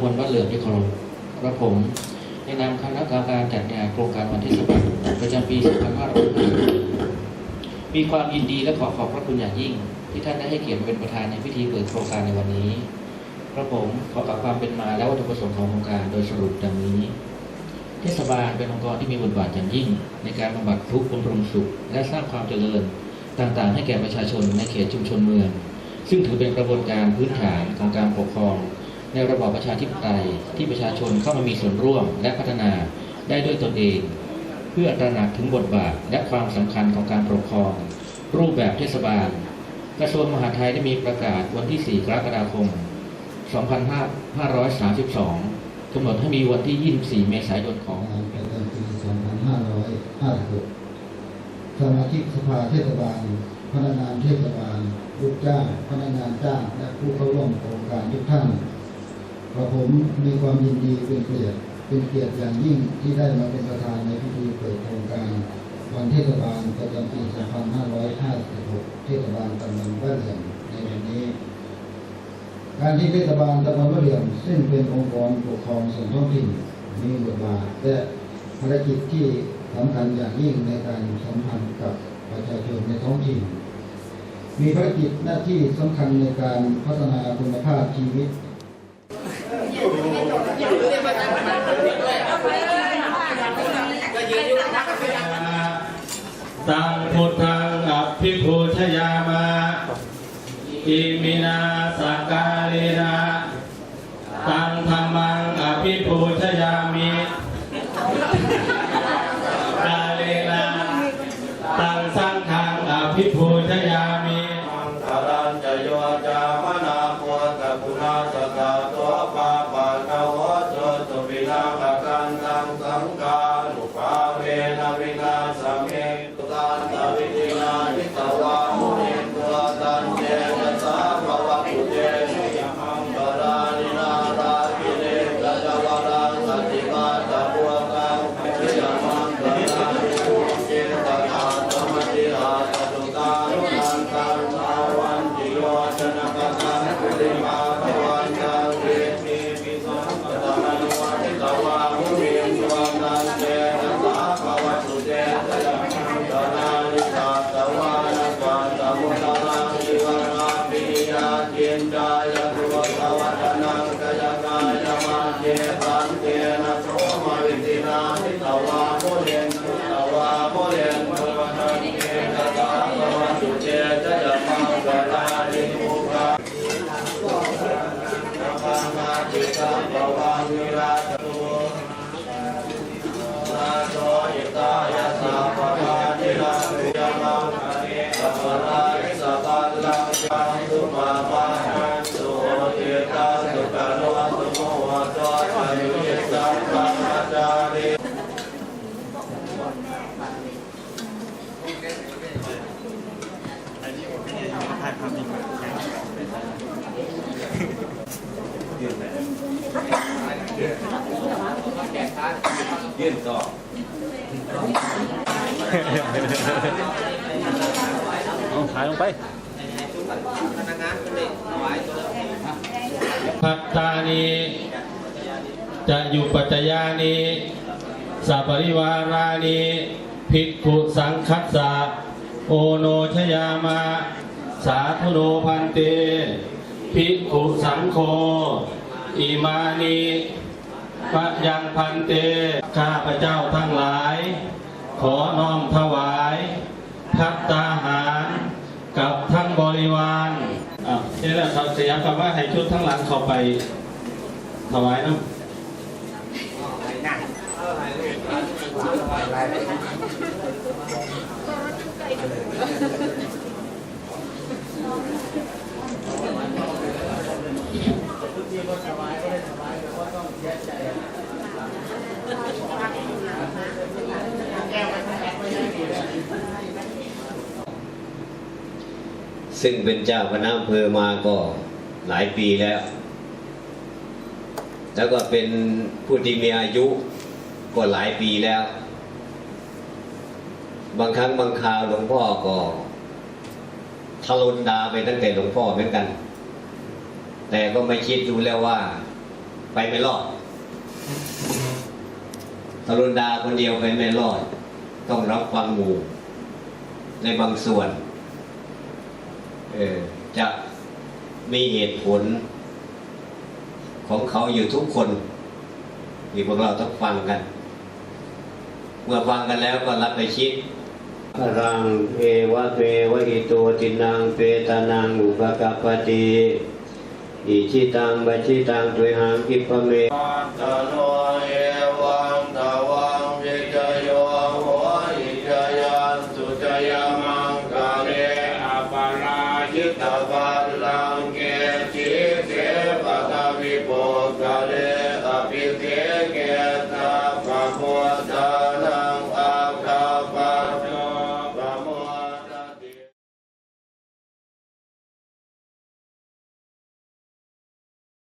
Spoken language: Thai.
ำบลบ้านเหลื่อมที่เคารพกระผมในนามคณะกรรมการจัดงานโครงการวันเทศบาลประจำปี2565มีความยินดีและขอขอบพระคุณอย่างยิ่ง ที่ท่านได้ให้เกียรติเป็นประธานในพิธีเปิดโครงการในวันนี้กระผมขอกล่าวความเป็นมาและวัตถุประสงค์ของโครงการโดยสรุปดังนี้เทศบาลเป็นองค์กรที่มีบทบาทอย่างยิ่ง ในการบำบัดทุกข์บำรุงสุข และสร้างความเจริญ ต่างๆ ให้แก่ประชาชนในเขตชุมชนเมือง ซึ่งถือเป็นกระบวนการพื้นฐานของการปกครอง ในระบอบประชาธิปไตยที่ประชาชนเข้ามามีส่วนร่วมและพัฒนาได้ด้วยตนเอง เพื่อตระหนักถึงบทบาทและความสำคัญของการปกครอง รูปแบบเทศบาล กระทรวงมหาดไทยได้มีประกาศวันที่ 4 กรกฎาคม 2532กำหนดให้มีวันที่ 24 เมษายนของงานประจำปี2556สมาชิกสภาเทศบาลพนักงานเทศบาลลูกจ้างพนักงานจ้างและผู้เข้าร่วมโครงการทุกท่าน กระผมมีความยินดีเป็นเกียรติเป็นเกียรติอย่างยิ่งที่ได้มาเป็นประธานในพิธีเปิดโครงการ วันเทศบาลประจำปี 2556 เทศบาลตำบลบ้านเหลี่ยมในวันนี้ การที่เทศบาลตำบลมะเหลี่ยมซึ่งเป็นองค์กรปกครองส่วนท้องถิ่นมีบทบาทและภารกิจที่สำคัญอย่างยิ่งในการสัมพันธ์กับประชาชนในท้องถิ่น มีภารกิจหน้าที่สำคัญในการพัฒนาคุณภาพชีวิต ตังพุทธังอภิพุชยามาอิมินาสกาเลนะ ตังธรรมังอภิพุชะมาเจตันเตนะโสมาวิตินาทิตวามุเรนตุตวามุเรนตุวะนันเตนะสาภวะตุเตตยะมังกรานิมุขะนะปะมาจิตังภวังวิราชตุ นาโสยิตายะสัพพะนิรังวิยมังคะเนสัพพะรานิสัพพะลังจังสุมาปานันสุจิตาสุกะโนสุโมหะโตอายุยิสัมปัมมจาริ เอาถ่ายลงไปพัตตานีจะอยู่ปัจจยานีสัปริวารานีภิกขุสังคัสสะโอโนชยามา สาธุโนพันเตภิกขุสังโฆ อิมานีปะยังพันเต ข้าพระเจ้าทั้งหลาย ขอน้อมถวายพัตตาหารกับทั้งบริวารอะนี่แหละเราเสียคำว่าให้ชุดทั้งหลังเข้าไปถวายน้ำ ซึ่งเป็นเจ้าคณะอำเภอมาก็หลายปีแล้ว แล้วก็เป็นผู้ที่มีอายุก็หลายปีแล้ว บางครั้งบางคราวหลวงพ่อก็ทะลนดาไปตั้งแต่หลวงพ่อเหมือนกัน แต่ก็ไม่คิดดูแล้วว่า ไปไม่รอดตรุณดาคนเดียวไปไม่รอด ต้องรับฟังหมู่ในบางส่วน จะมีเหตุผลของเขาอยู่ทุกคนที่พวกเราต้องฟังกัน เมื่อฟังกันแล้วก็รับไปคิดพรังเอวะเปวะหิโตตินังเปตานังอุปกัปปติอิชิตังบัชิตังตุยหังกิปเมจโล